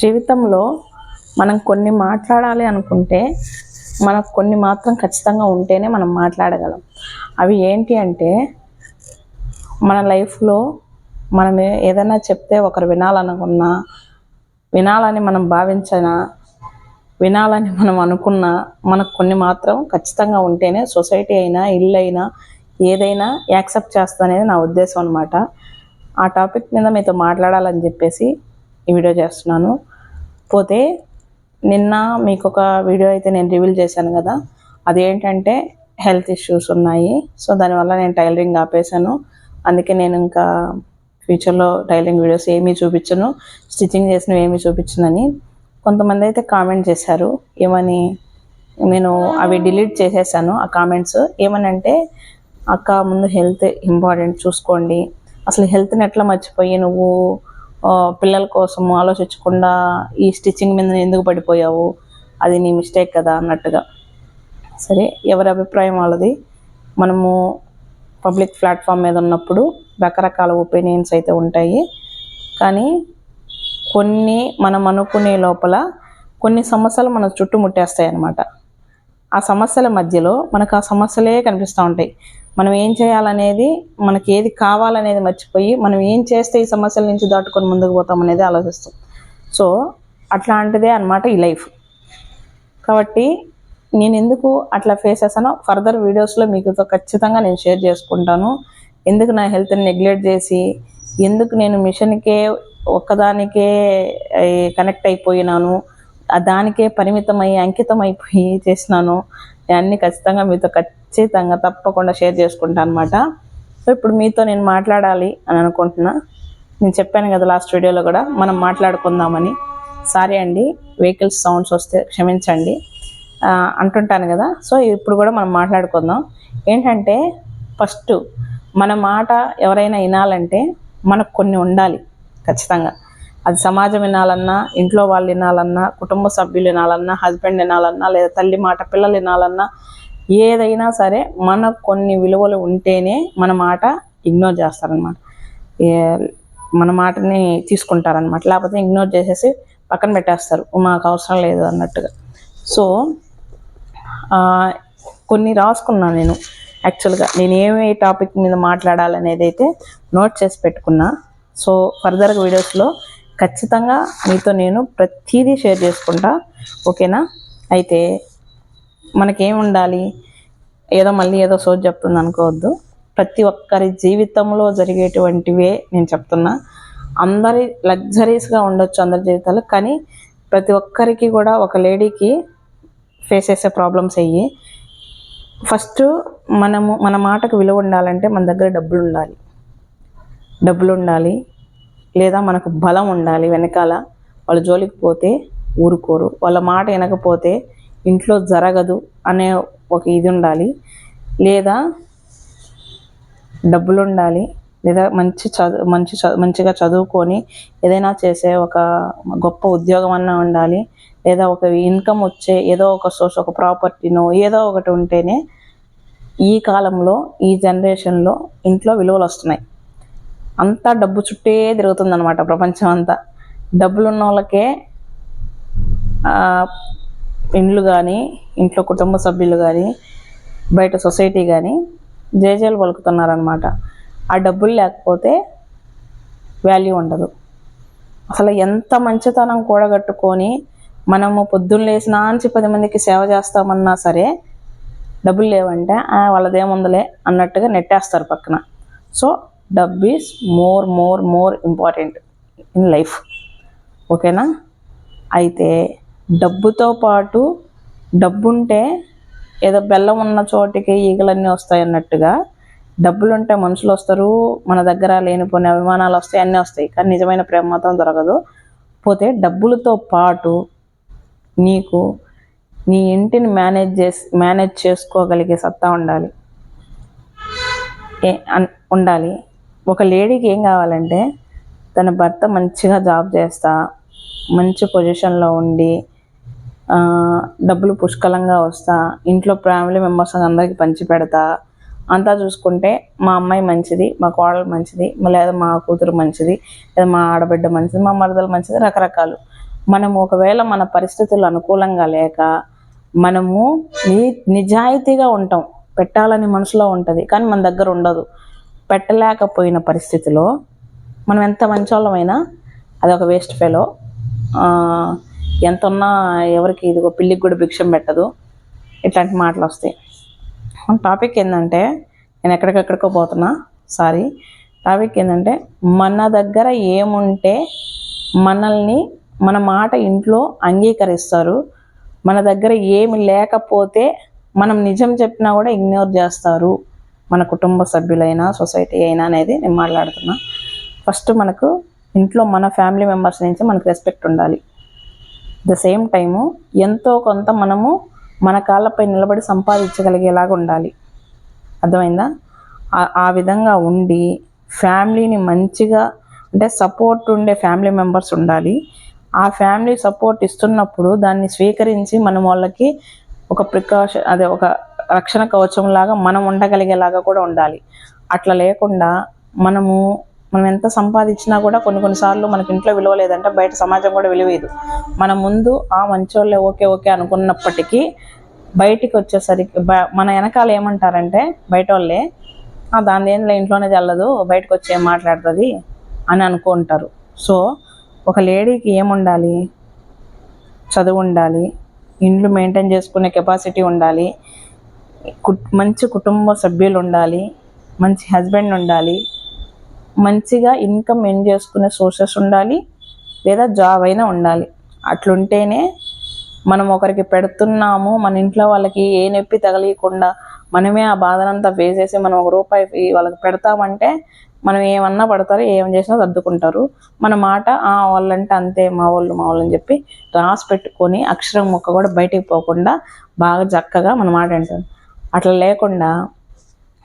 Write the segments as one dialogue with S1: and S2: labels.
S1: జీవితంలో మనం కొన్ని మాట్లాడాలి అనుకుంటే మనకు కొన్ని మాత్రం ఖచ్చితంగా ఉంటేనే మనం మాట్లాడగలం. అవి ఏంటి అంటే మన లైఫ్లో మనం ఏదైనా చెప్తే ఒకరు వినాలనుకున్నా వినాలని మనం భావించినా వినాలని మనం అనుకున్నా మనకు కొన్ని మాత్రం ఖచ్చితంగా ఉంటేనే సొసైటీ అయినా ఇల్లు అయినా ఏదైనా యాక్సెప్ట్ చేస్తుందనేది నా ఉద్దేశం అనమాట ఆ టాపిక్ మీద మీతో మాట్లాడాలని చెప్పేసి ఈ వీడియో చేస్తున్నాను. పోతే నిన్న మీకు ఒక వీడియో అయితే నేను రివీల్ చేశాను కదా అదేంటంటే హెల్త్ ఇష్యూస్ ఉన్నాయి. సో దానివల్ల నేను టైలరింగ్ ఆపేశాను. అందుకే నేను ఇంకా ఫ్యూచర్లో టైలరింగ్ వీడియోస్ ఏమీ చూపించను స్టిచ్చింగ్ చేసినవి ఏమీ చూపించనని కొంతమంది అయితే కామెంట్ చేశారు. ఏమని నేను అవి డిలీట్ చేసేసాను ఆ కామెంట్స్. ఏమని అంటే అక్క ముందు హెల్త్ ఇంపార్టెంట్ చూసుకోండి. అసలు హెల్త్ని ఎట్లా మర్చిపోయి నువ్వు పిల్లల కోసం ఆలోచించకుండా ఈ స్టిచ్చింగ్ మీద ఎందుకు పడిపోయావు? అది నీ మిస్టేక్ కదా అన్నట్టుగా. సరే ఎవరి అభిప్రాయం వాళ్ళది? మనము పబ్లిక్ ప్లాట్ఫామ్ మీద ఉన్నప్పుడు రకరకాల ఒపీనియన్స్ అయితే ఉంటాయి. కానీ కొన్ని మనం అనుకునే లోపల కొన్ని సమస్యలు మన చుట్టుముట్టేస్తాయి అన్నమాట ఆ సమస్యల మధ్యలో మనకు ఆ సమస్యలే కనిపిస్తూ ఉంటాయి. మనం ఏం చేయాలనేది మనకి ఏది కావాలనేది మర్చిపోయి మనం ఏం చేస్తే ఈ సమస్యల నుంచి దాటుకొని ముందుకు పోతాం అనేది ఆలోచిస్తాం. సో అట్లాంటిదే అన్నమాట ఈ లైఫ్. కాబట్టి నేను ఎందుకు అట్లా ఫేస్ చేశానో ఫర్దర్ వీడియోస్లో మీకుతో ఖచ్చితంగా నేను షేర్ చేసుకుంటాను. ఎందుకు నా హెల్త్ని నెగ్లెక్ట్ చేసి ఎందుకు నేను మిషన్కే ఒక్కదానికే కనెక్ట్ అయిపోయినాను దానికే పరిమితమై అంకితం అయిపోయి చేసినాను. అన్నీ అన్ని ఖచ్చితంగా మీతో ఖచ్చితంగా తప్పకుండా షేర్ చేసుకుంటాను అనమాట సో ఇప్పుడు మీతో నేను మాట్లాడాలి అని అనుకుంటున్నా. నేను చెప్పాను కదా లాస్ట్ వీడియోలో కూడా మనం మాట్లాడుకుందామని. సారీ అండి వెహికల్స్ సౌండ్స్ వస్తే క్షమించండి. అంటుంటాను కదా. సో ఇప్పుడు కూడా మనం మాట్లాడుకుందాం. ఏంటంటే ఫస్ట్ మన మాట ఎవరైనా వినాలంటే మనకు కొన్ని ఉండాలి ఖచ్చితంగా. అది సమాజం వినాలన్నా ఇంట్లో వాళ్ళు వినాలన్నా కుటుంబ సభ్యులు వినాలన్నా హస్బెండ్ వినాలన్నా లేదా తల్లి మాట పిల్లలు వినాలన్నా ఏదైనా సరే మనకు కొన్ని విలువలు ఉంటేనే మన మాట ఇగ్నోర్ చేస్తారనమాట మన మాటని తీసుకుంటారనమాట లేకపోతే ఇగ్నోర్ చేసేసి పక్కన పెట్టేస్తారు. మాకు అవసరం లేదు అన్నట్టుగా. సో కొన్ని రాసుకున్నాను నేను. యాక్చువల్గా నేను ఏమే టాపిక్ మీద మాట్లాడాలనేది అయితే నోట్ చేసి పెట్టుకున్నా. సో ఫర్దర్గా వీడియోస్లో ఖచ్చితంగా మీతో నేను ప్రతిదీ షేర్ చేసుకుంటా ఓకేనా? అయితే మనకేం ఉండాలి? ఏదో మళ్ళీ ఏదో సోజ్ చెప్తుంది అనుకోవద్దు. ప్రతి ఒక్కరి జీవితంలో జరిగేటువంటివే నేను చెప్తున్నా. అందరి లగ్జరీస్గా ఉండొచ్చు అందరి జీవితాలు కానీ ప్రతి ఒక్కరికి కూడా ఒక లేడీకి ఫేస్ చేసే ప్రాబ్లమ్స్ అయ్యి ఫస్ట్ మనము మన మాటకు విలువ ఉండాలంటే మన దగ్గర డబ్బులు ఉండాలి. డబ్బులు ఉండాలి. లేదా మనకు బలం ఉండాలి వెనకాల వాళ్ళ జోలికి పోతే ఊరుకోరు. వాళ్ళ మాట వినకపోతే ఇంట్లో జరగదు అనే ఒక ఇది ఉండాలి. లేదా డబ్బులు ఉండాలి లేదా మంచి చదువు మంచి చదువు మంచిగా చదువుకొని ఏదైనా చేసే ఒక గొప్ప ఉద్యోగం అన్నా ఉండాలి. లేదా ఒక ఇన్కమ్ వచ్చే ఏదో ఒక సోర్స్ ఒక ప్రాపర్టీనో ఏదో ఒకటి ఉంటేనే ఈ కాలంలో ఈ జనరేషన్లో ఇంట్లో విలువలు వస్తున్నాయి అంతా డబ్బు చుట్టే తిరుగుతుందనమాట ప్రపంచం అంతా. డబ్బులు ఉన్న వాళ్ళకే ఇండ్లు కానీ ఇంట్లో కుటుంబ సభ్యులు కానీ బయట సొసైటీ కానీ జేజేలు పలుకుతున్నారనమాట ఆ డబ్బులు లేకపోతే వాల్యూ ఉండదు. అసలు ఎంత మంచితనం కూడగట్టుకొని మనము పొద్దున్న లేచిన నుంచి పది మందికి సేవ చేస్తామన్నా సరే డబ్బులు లేవంటే వాళ్ళదేముందలే అన్నట్టుగా నెట్టేస్తారు పక్కన. సో డబ్బు is more more more important in life. ఓకేనా? అయితే డబ్బుతో పాటు డబ్బుంటే ఏదో బెల్లం ఉన్న చోటికి ఈగలన్నీ వస్తాయి అన్నట్టుగా డబ్బులుంటే మనుషులు వస్తారు మన దగ్గర లేనిపోయిన అభిమానాలు వస్తాయి అన్నీ వస్తాయి. కానీ నిజమైన ప్రేమ మాత్రం దొరకదు. పోతే డబ్బులతో పాటు నీకు నీ ఇంటిని మేనేజ్ చేసి మేనేజ్ చేసుకోగలిగే సత్తా ఉండాలి. ఏ అన్- ఉండాలి. ఒక లేడీకి ఏం కావాలంటే తన భర్త మంచిగా జాబ్ చేస్తా మంచి పొజిషన్లో ఉండి డబ్బులు పుష్కలంగా వస్తా ఇంట్లో ఫ్యామిలీ మెంబర్స్ అందరికీ పంచి పెడతా. అంతా చూసుకుంటే మా అమ్మాయి మంచిది మా కోడలు మంచిది లేదా మా కూతురు మంచిది లేదా మా ఆడబిడ్డ మంచిది మా మరదలు మంచిది రకరకాలు. మనము ఒకవేళ మన పరిస్థితులు అనుకూలంగా లేక మనము నిజాయితీగా ఉంటాం పెట్టాలని మనసులో ఉంటుంది కానీ మన దగ్గర ఉండదు. పెట్టలేకపోయిన పరిస్థితిలో మనం ఎంత మంచోళ్ళమైనా అది ఒక వేస్ట్ ఫెలో. ఎంత ఉన్నా ఎవరికి ఇదిగో పిల్లికి కూడా భిక్షం పెట్టదు. ఇట్లాంటి మాటలు వస్తాయి. టాపిక్ ఏంటంటే నేను ఎక్కడికెక్కడికో పోతున్నా సారీ టాపిక్ ఏంటంటే మన దగ్గర ఏముంటే మనల్ని మన మాట ఇంట్లో అంగీకరిస్తారు. మన దగ్గర ఏమి లేకపోతే మనం నిజం చెప్పినా కూడా ఇగ్నోర్ చేస్తారు. మన కుటుంబ సభ్యులైనా సొసైటీ అయినా అనేది నేను మాట్లాడుతున్నా. ఫస్ట్ మనకు ఇంట్లో మన ఫ్యామిలీ మెంబర్స్ నుంచి మనకు రెస్పెక్ట్ ఉండాలి. ద సేమ్ టైము ఎంతో కొంత మనము మన కాళ్ళపై నిలబడి సంపాదించగలిగేలాగా ఉండాలి. అర్థమైందా? ఆ- ఆ విధంగా ఉండి ఫ్యామిలీని మంచిగా అంటే సపోర్ట్ ఉండే ఫ్యామిలీ మెంబర్స్ ఉండాలి. ఆ ఫ్యామిలీ సపోర్ట్ ఇస్తున్నప్పుడు దాన్ని స్వీకరించి మనం వాళ్ళకి ఒక ప్రికాషన్ అదే ఒక రక్షణ కవచం లాగా మనం ఉండగలిగేలాగా కూడా ఉండాలి. అట్లా లేకుండా మనము మనం ఎంత సంపాదించినా కూడా కొన్ని కొన్నిసార్లు మనకి ఇంట్లో విలువ లేదంటే బయట సమాజం కూడా విలువేదు. మన ముందు ఆ మంచోళ్ళే ఓకే ఓకే అనుకున్నప్పటికీ బయటికి వచ్చేసరికి మన వెనకాల ఏమంటారంటే బయట వాళ్ళే "ఆ, దాని ఏంలో ఇంట్లోనే చల్లదు బయటకు వచ్చి ఏం మాట్లాడుతుంది? అని అనుకుంటారు. సో ఒక లేడీకి ఏముండాలి? చదువు ఉండాలి. ఇండ్లు మెయింటైన్ చేసుకునే కెపాసిటీ ఉండాలి. మంచి కుటుంబ సభ్యులు ఉండాలి మంచి హస్బెండ్ ఉండాలి మంచిగా ఇన్కమ్ ఎన్ చేసుకునే సోర్సెస్ ఉండాలి లేదా జాబ్ అయినా ఉండాలి. అట్లుంటేనే మనం ఒకరికి పెడుతున్నాము మన ఇంట్లో వాళ్ళకి ఏ నొప్పి తగలియకుండా మనమే ఆ బాధనంతా ఫేస్ చేసి మనం ఒక రూపాయి వాళ్ళకి పెడతామంటే మనం ఏమన్నా పడతారు ఏం చేసినా సర్దుకుంటారు. మన మాట "ఆ, వాళ్ళంటే అంతే మా వాళ్ళు మా వాళ్ళు అని చెప్పి రాసి పెట్టుకొని అక్షరం మొక్క కూడా బయటికి పోకుండా బాగా చక్కగా మన మాట అంటారు అట్లా లేకుండా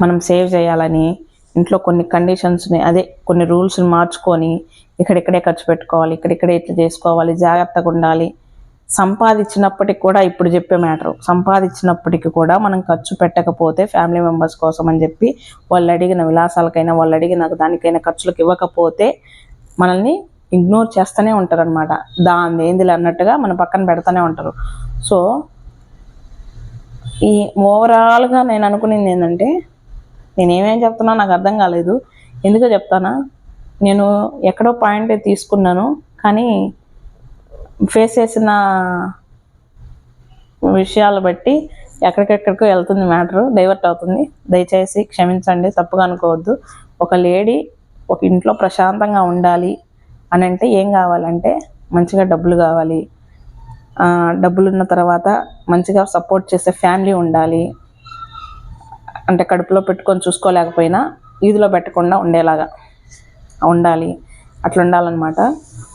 S1: మనం సేవ్ చేయాలని ఇంట్లో కొన్ని కండిషన్స్ని అదే కొన్ని రూల్స్ని మార్చుకొని ఇక్కడిక్కడే ఖర్చు పెట్టుకోవాలి ఇక్కడిక్కడే ఇట్లా చేసుకోవాలి జాగ్రత్తగా ఉండాలి. సంపాదించినప్పటికి కూడా ఇప్పుడు చెప్పే మ్యాటరు సంపాదించినప్పటికీ కూడా మనం ఖర్చు పెట్టకపోతే ఫ్యామిలీ మెంబర్స్ కోసం అని చెప్పి వాళ్ళు అడిగిన విలాసాలకైనా వాళ్ళు అడిగిన దానికైనా ఖర్చులకు ఇవ్వకపోతే మనల్ని ఇగ్నోర్ చేస్తూనే ఉంటారు అనమాట దాని ఏందిలే అన్నట్టుగా మన పక్కన పెడతానే ఉంటారు. సో ఈ ఓవరాల్గా నేను అనుకునేది ఏంటంటే నేను ఏమేం చెప్తున్నా నాకు అర్థం కాలేదు. ఎందుకో చెప్తానా? నేను ఎక్కడో పాయింట్ తీసుకున్నాను కానీ ఫేస్ చేసిన విషయాలు బట్టి ఎక్కడికెక్కడికో వెళ్తుంది మ్యాటర్ డైవర్ట్ అవుతుంది. దయచేసి క్షమించండి తప్పుగా అనుకోవద్దు. ఒక లేడీ ఒక ఇంట్లో ప్రశాంతంగా ఉండాలి అని అంటే ఏం కావాలంటే మంచిగా డబ్బులు కావాలి. డబ్బులు ఉన్న తర్వాత మంచిగా సపోర్ట్ చేసే ఫ్యామిలీ ఉండాలి. అంటే కడుపులో పెట్టుకొని చూసుకోలేకపోయినా ఈదిలో పెట్టకుండా ఉండేలాగా ఉండాలి. అట్లా ఉండాలన్నమాట.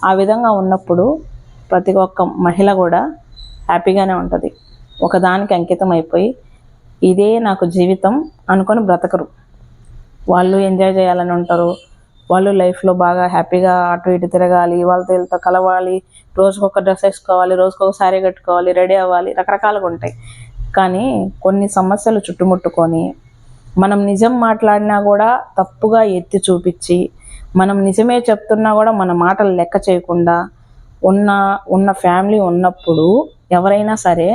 S1: ఆ విధంగా ఉన్నప్పుడు ప్రతి ఒక్క మహిళ కూడా హ్యాపీగానే ఉంటుంది. ఒకదానికి అంకితం అయిపోయి ఇదే నాకు జీవితం అనుకొని బ్రతకరు. వాళ్ళు ఎంజాయ్ చేయాలని ఉంటారు. వాళ్ళు లైఫ్లో బాగా హ్యాపీగా అటు ఇటు తిరగాలి వాళ్ళతో వీళ్ళతో కలవాలి రోజుకొక డ్రెస్ వేసుకోవాలి రోజుకొక శారీ కట్టుకోవాలి రెడీ అవ్వాలి రకరకాలుగా ఉంటాయి. కానీ కొన్ని సమస్యలు చుట్టుముట్టుకొని మనం నిజం మాట్లాడినా కూడా తప్పుగా ఎత్తి చూపించి మనం నిజమే చెప్తున్నా కూడా మన మాటలు లెక్క చేయకుండా ఉన్న ఉన్న ఫ్యామిలీ ఉన్నప్పుడు ఎవరైనా సరే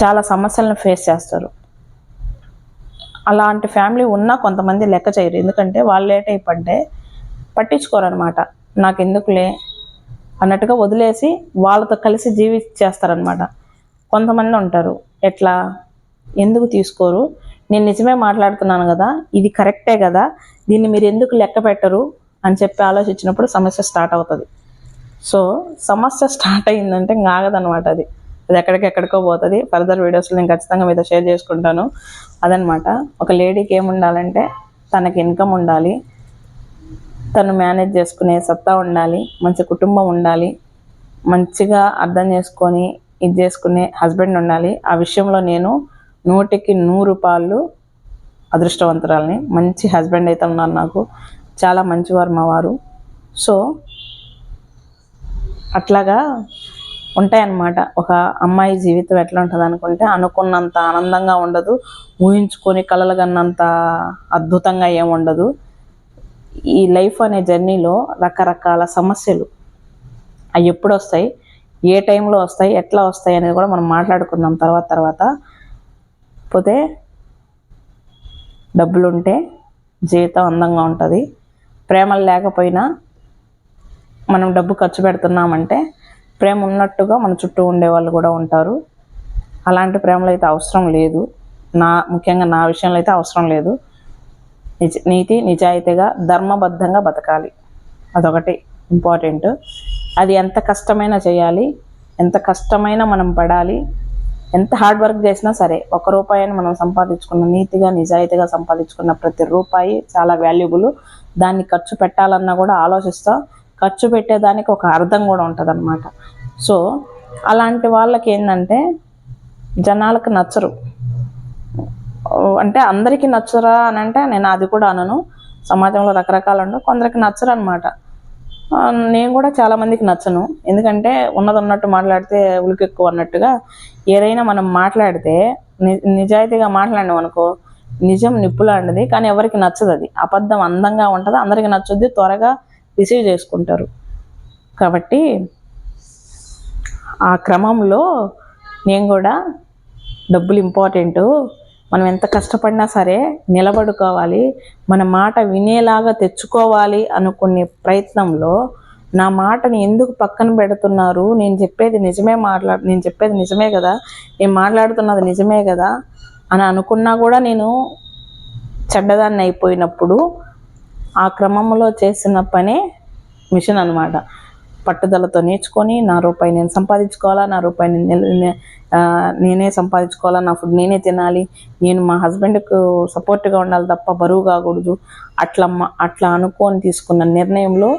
S1: చాలా సమస్యలను ఫేస్ చేస్తారు. అలాంటి ఫ్యామిలీ ఉన్నా కొంతమంది లెక్క చేయరు. ఎందుకంటే వాళ్ళు లేట్ టైప్ పట్టించుకోరనమాట. నాకు ఎందుకులే అన్నట్టుగా వదిలేసి వాళ్ళతో కలిసి జీవించేస్తారనమాట. కొంతమంది ఉంటారు. ఎట్లా? ఎందుకు తీసుకోరు? నేను నిజమే మాట్లాడుతున్నాను కదా ఇది కరెక్టే కదా దీన్ని మీరు ఎందుకు లెక్క పెట్టరు అని చెప్పి ఆలోచించినప్పుడు సమస్య స్టార్ట్ అవుతుంది. సో సమస్య స్టార్ట్ అయిందంటే ఇంకా ఆగదనమాట అది. అది ఎక్కడికెక్కడికో పోతుంది. ఫర్దర్ వీడియోస్లో నేను ఖచ్చితంగా మీతో షేర్ చేసుకుంటాను. అదనమాట. ఒక లేడీకి ఏముండాలంటే తనకి ఇన్కమ్ ఉండాలి. తను మేనేజ్ చేసుకునే సత్తా ఉండాలి. మంచి కుటుంబం ఉండాలి. మంచిగా అర్థం చేసుకొని ఇది చేసుకునే హస్బెండ్ ఉండాలి. ఆ విషయంలో నేను నూటికి నూరు పాళ్ళు అదృష్టవంతురాలని. మంచి హస్బెండ్ అయితే ఉన్నారు నాకు. చాలా మంచివారు మా వారు. సో అట్లాగా ఉంటాయన్నమాట. ఒక అమ్మాయి జీవితం ఎట్లా ఉంటుంది అనుకుంటే అనుకున్నంత ఆనందంగా ఉండదు ఊహించుకొని కలలు కన్నంత అద్భుతంగా ఏముండదు ఉండదు. ఈ లైఫ్ అనే జర్నీలో రకరకాల సమస్యలు అవి ఎప్పుడు వస్తాయి ఏ టైంలో వస్తాయి ఎట్లా వస్తాయి అనేది కూడా మనం మాట్లాడుకుందాం తర్వాత తర్వాత. పోతే డబ్బులుంటే జీవితం అందంగా ఉంటుంది. ప్రేమలు లేకపోయినా మనం డబ్బు ఖర్చు పెడుతున్నామంటే ప్రేమ ఉన్నట్టుగా మన చుట్టూ ఉండే వాళ్ళు కూడా ఉంటారు. అలాంటి ప్రేమలు అయితే అవసరం లేదు. నా ముఖ్యంగా నా విషయంలో అయితే అవసరం లేదు. నిజ నీతి నిజాయితీగా ధర్మబద్ధంగా బతకాలి. అదొకటి ఇంపార్టెంట్. అది ఎంత కష్టమైనా చేయాలి. ఎంత కష్టమైనా మనం పడాలి. ఎంత హార్డ్ వర్క్ చేసినా సరే ఒక రూపాయిని మనం సంపాదించుకున్న నీతిగా నిజాయితీగా సంపాదించుకున్న ప్రతి రూపాయి చాలా వాల్యుబుల్. దాన్ని ఖర్చు పెట్టాలన్నా కూడా ఆలోచిస్తా. ఖర్చు పెట్టేదానికి ఒక అర్థం కూడా ఉంటుంది అనమాట సో అలాంటి వాళ్ళకి ఏంటంటే జనాలకు నచ్చరు. అంటే అందరికీ నచ్చరా అని అంటే నేను అది కూడా అనను. సమాజంలో రకరకాలు ఉండవు. కొందరికి నచ్చరు అనమాట నేను కూడా చాలామందికి నచ్చను. ఎందుకంటే ఉన్నది ఉన్నట్టు మాట్లాడితే ఉలికి ఎక్కువ అన్నట్టుగా ఏదైనా మనం మాట్లాడితే నిజాయితీగా మాట్లాడినాం అనుకో నిజం నిప్పులాంటిది. కానీ ఎవరికి నచ్చదు అది అబద్ధం అందంగా ఉంటుంది? అందరికి నచ్చుద్ది. త్వరగా రిసీవ్ చేసుకుంటారు. కాబట్టి ఆ క్రమంలో నేను కూడా డబ్బులు ఇంపార్టెంటు మనం ఎంత కష్టపడినా సరే నిలబడుకోవాలి మన మాట వినేలాగా తెచ్చుకోవాలి అనుకునే ప్రయత్నంలో నా మాటని ఎందుకు పక్కన పెడుతున్నారు? నేను చెప్పేది నిజమే మాట్లా నేను చెప్పేది నిజమే కదా? నేను మాట్లాడుతున్నది నిజమే కదా? అని అనుకున్నా కూడా నేను చెడ్డదాన్ని అయిపోయినప్పుడు ఆ క్రమంలో చేసిన పనే మిషన్ అనమాట పట్టుదలతో నేర్చుకొని నా రూపాయి నేను సంపాదించుకోవాలా నా రూపాయి నేనే సంపాదించుకోవాలా నా ఫుడ్ నేనే తినాలి నేను మా హస్బెండ్కు సపోర్ట్గా ఉండాలి తప్ప బరువు కాకూడదు అట్లా అట్లా అనుకొని తీసుకున్న నిర్ణయంలో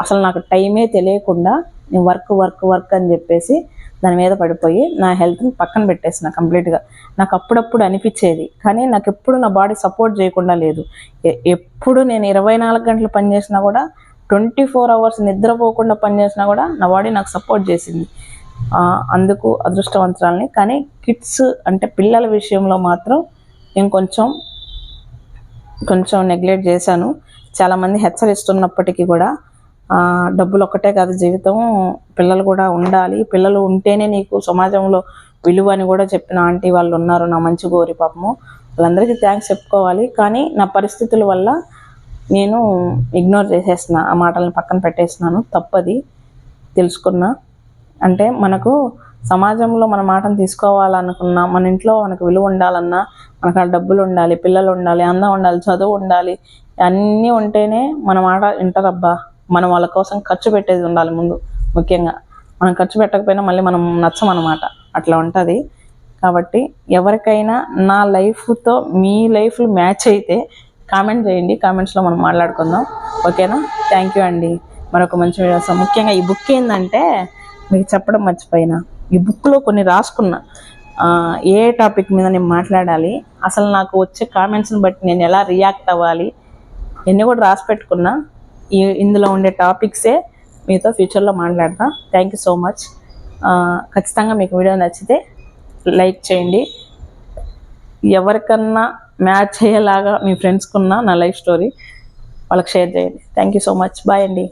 S1: అసలు నాకు టైమే తెలియకుండా నేను వర్క్ వర్క్ వర్క్ అని చెప్పేసి దాని మీద పడిపోయి నా హెల్త్ని పక్కన పెట్టేసిన కంప్లీట్గా నాకు అప్పుడప్పుడు అనిపించేది కానీ నాకు ఎప్పుడు నా బాడీ సపోర్ట్ చేయకుండా లేదు. ఎప్పుడు నేను ఇరవై నాలుగు గంటలు పనిచేసినా కూడా ట్వంటీ ఫోర్ అవర్స్ నిద్రపోకుండా పనిచేసినా కూడా నా బాడీ నాకు సపోర్ట్ చేసింది. అందుకు అదృష్టవంతురాలని. కానీ కిడ్స్ అంటే పిల్లల విషయంలో మాత్రం నేను కొంచెం కొంచెం నెగ్లెక్ట్ చేశాను. చాలామంది హెచ్చరిస్తున్నప్పటికీ కూడా డబ్బులు ఒక్కటే కాదు జీవితం. పిల్లలు కూడా ఉండాలి. పిల్లలు ఉంటేనే నీకు సమాజంలో విలువ అని కూడా చెప్పిన ఆంటీ వాళ్ళు ఉన్నారు. నా మంచి గోరి పాపము. వాళ్ళందరికీ థ్యాంక్స్ చెప్పుకోవాలి. కానీ నా పరిస్థితుల వల్ల నేను ఇగ్నోర్ చేసేసిన ఆ మాటలను పక్కన పెట్టేసినాను తప్పది. తెలుసుకున్నా. అంటే మనకు సమాజంలో మన మాటను తీసుకోవాలనుకున్నా మన ఇంట్లో మనకు విలువ ఉండాలన్నా మనకు డబ్బులు ఉండాలి పిల్లలు ఉండాలి అందం ఉండాలి చదువు ఉండాలి అన్నీ ఉంటేనే మన మాట వింటారబ్బా మనం వాళ్ళ కోసం ఖర్చు పెట్టేది ఉండాలి ముందు ముఖ్యంగా. మనం ఖర్చు పెట్టకపోయినా మళ్ళీ మనం నచ్చమన్నమాట. అట్లా ఉంటుంది. కాబట్టి ఎవరికైనా నా లైఫ్తో మీ లైఫ్ మ్యాచ్ అయితే కామెంట్ చేయండి. కామెంట్స్లో మనం మాట్లాడుకుందాం. ఓకేనా? థ్యాంక్ యూ అండి. మరొక మంచి వీడియోస్ ముఖ్యంగా ఈ బుక్ ఏంటంటే మీకు చెప్పడం మర్చిపోయినా. ఈ బుక్లో కొన్ని రాసుకున్నా. ఏ టాపిక్ మీద నేను మాట్లాడాలి? అసలు నాకు వచ్చే కామెంట్స్ని బట్టి నేను ఎలా రియాక్ట్ అవ్వాలి? ఎన్ని కూడా రాసి పెట్టుకున్నా. ఇందులో ఉండే టాపిక్సే మీతో ఫ్యూచర్లో మాట్లాడతా. థ్యాంక్ యూ సో మచ్ ఖచ్చితంగా మీకు వీడియో నచ్చితే లైక్ చేయండి. ఎవరికన్నా మ్యాచ్ అయ్యేలాగా మీ ఫ్రెండ్స్కున్న నా లైఫ్ స్టోరీ వాళ్ళకి షేర్ చేయండి. Thank you so much bye అండి.